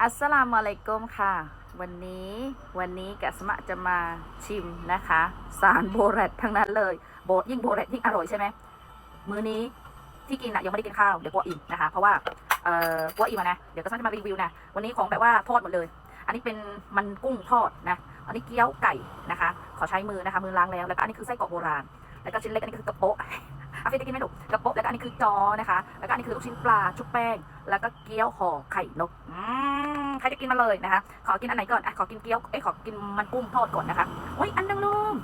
อัสสลามุอะลัยกุมค่ะ วันนี้วันนี้กะสมะจะมาชิมนะคะ สารโบแรตทั้งนั้นเลยโบยิ่งโบแรตยิ่งอร่อยใช่ไหมมื้อนี้ที่กินอะยังไม่ได้กินข้าวเดี๋ยวกลัวอิ่มนะคะ เพราะว่าเอ่อกลัวอิ่มอะนะเดี๋ยวกะสมะจะมารีวิวนะวันนี้ของแบบว่าทอดหมดเลย อันนี้เป็นมันกุ้งทอดนะอันนี้เกี๊ยวไก่นะคะ ขอใช้มือนะคะมือล้างแล้วแล้วก็อันนี้คือไส้กรอกโบราณ แล้วก็ชิ้นเล็กอันนี้คือกระโปะอาฟิตกินไม่ถูกกระโปะแล้วก็อันนี้คือจอนะคะ แล้วก็อันนี้คือลูกชิ้นปลาชุบแป้ง แล้วก็เกี๊ยวห่อไข่นกอืม ครจะกินมาเลยนะคะ ขอกินอันไหนก่อนอะขอกินเกี๊ยวเอ้ยขอกินมันกุ้งทอดก่อนนะคะอุ้ยอันนึงลุง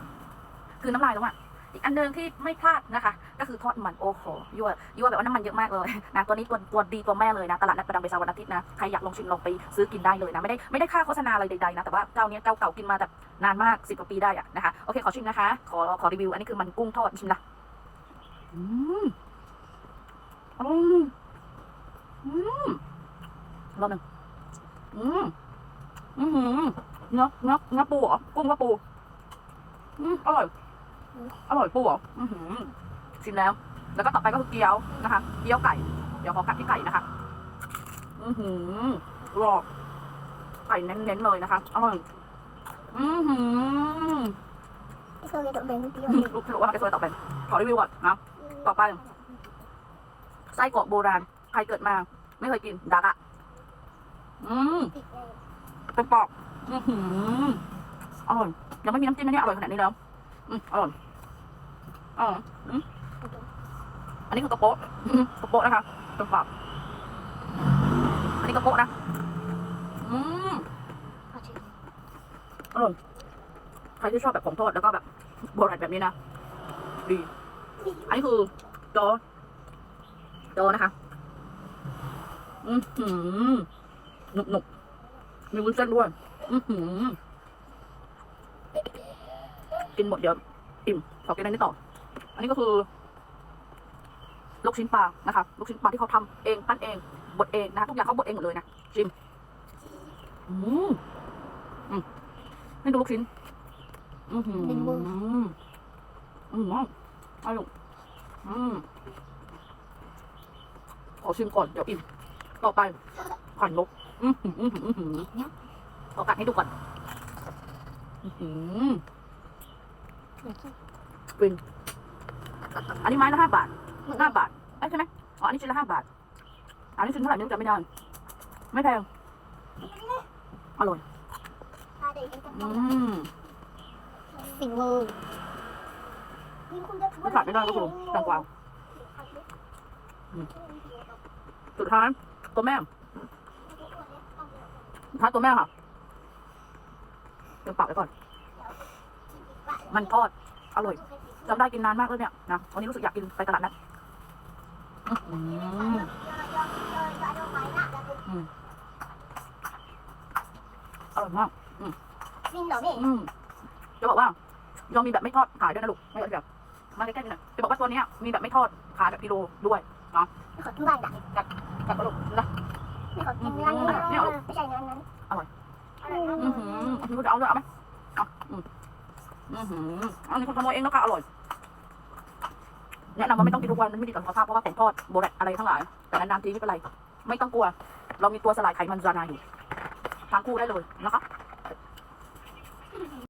คือน้ำลายแล้วอะอีกอันนึงที่ไม่พลาดนะคะ ก็คือทอดมันโอ้โหยั่วยั่วแบบว่าน้ำมันเยอะมากเลยนะตัวนี้ตัวตัวดีตัวแม่เลยนะตลาดนัดประดังเบซาวันอาทิตย์นะใครอยากลองชิมลองไปซื้อกินได้เลยนะไม่ได้ไม่ได้ค่าโฆษณาอะไรใดๆนะแต่ว่าเจ้าเนี้ยเจ้าเก่ากินมาแบบนานมากสิบกว่าปีได้อะนะคะโอเคขอชิมนะคะ ขอขอรีวิวอันนี้คือมันกุ้งทอดชิมนะอืมอืมอืมรอบหนึ่งอืมอือหือ เนื้อเนื้อเนื้อปูเหรอกุ้งว่าปูอืมอร่อย อร่อยปูเหรออือหือชิมแล้ว แล้วก็ต่อไปก็คือเกี๊ยวนะคะเกี๊ยวไก่เดี๋ยวขอกัดที่ไก่นะคะ อือหือกรอบไก่เน้นๆเลยนะคะอร่อยอือหือ Cái xôi này tụi mình tiêu ลูกลูกว่ามันจะสวยต่อไปขอรีวิวก่อนนะ ต่อไปไส้กรอกโบราณ ใครเกิดมา ไม่เคยกินดักอะอืม thịt này เป็นปอก อือหืออร่อยยังไม่มีน้ำจิ้มนะเนี่ยอร่อยขนาดนี้แล้วอืมอร่อยอ๋ออืมอันนี้คือกระโปะกระโปะนะคะเป็นปอกอันนี้กระโปะนะ อืมอร่อยใครที่ชอบแบบของทอดแล้วก็แบบโบราณแบบนี้นะ ดี อันนี้คือจอจอนะคะ อือหือหนุบหนุบมีวุ้นเส้นด้วย กินหมดเดี๋ยวอิ่มขอกินอันนี้ต่อ อันนี้ก็คือลูกชิ้นปลานะคะลูกชิ้นปลาที่เขาทำเองปั้นเองบดเองนะคะทุกอย่างเขาบดเองหมดเลยนะชิมอืมอืมให้ดูลูกชิ้น อือหือเป็นมืออืมอร่อยอืมขอชิมก่อนเดี๋ยวอิ่มต่อไปขันนกอือหืออือหืออือหือ ขอกัดให้ดูก่อนอือหือ Mình อันนี้ไม้ละห้าบาทห้าบาทเอ้ยใช่ไหมอ๋ออันนี้ชิ้นละห้าบาท อันนี้ชิ้นเท่าไหร่ไม่รู้จำไม่ได้ไม่แพงอร่อย Hai đây em อื cắt ม Mình ngừ Nhưng không biết ไม่ขาดไม่ได้ก็คือแตงกวาสุดท้ายตัวแม่สุดท้ายตัวแม่ค่ะ เติมปากไว้ก่อน มันทอด อร่อยจำได้กินนานมากแล้วเนี่ยนะ วันนี้รู้สึกอยากกินไปตลาดนัดอื้อหืออร่อยมาก Xin lỗi mẹ อืมจะบอกว่ายังมีแบบไม่ทอดขายด้วยนะลูกไม่เอาเดี๋ยวมาใกล้ๆกันหน่อยจะบอกว่าตัวเนี้ยมีแบบไม่ทอดขายแบบกิโลด้วย Mẹ khỏi thứ ba đã กัดกระลูกนะ เอาด้วยอไหมอาอืมอือหืออันนี้คนขโมยเองนะคะอร่อยแนะนำว่าไม่ต้องกินทุกวันมันไม่ดีต่อสุขภาพเพราะว่าของทอดโบแรตอะไรทั้งหลาย แต่นานๆทีไม่เป็นไร ไม่ต้องกลัว เรามีตัวสลายไขมันจานาอยู่ทานคู่ได้เลยนะคะ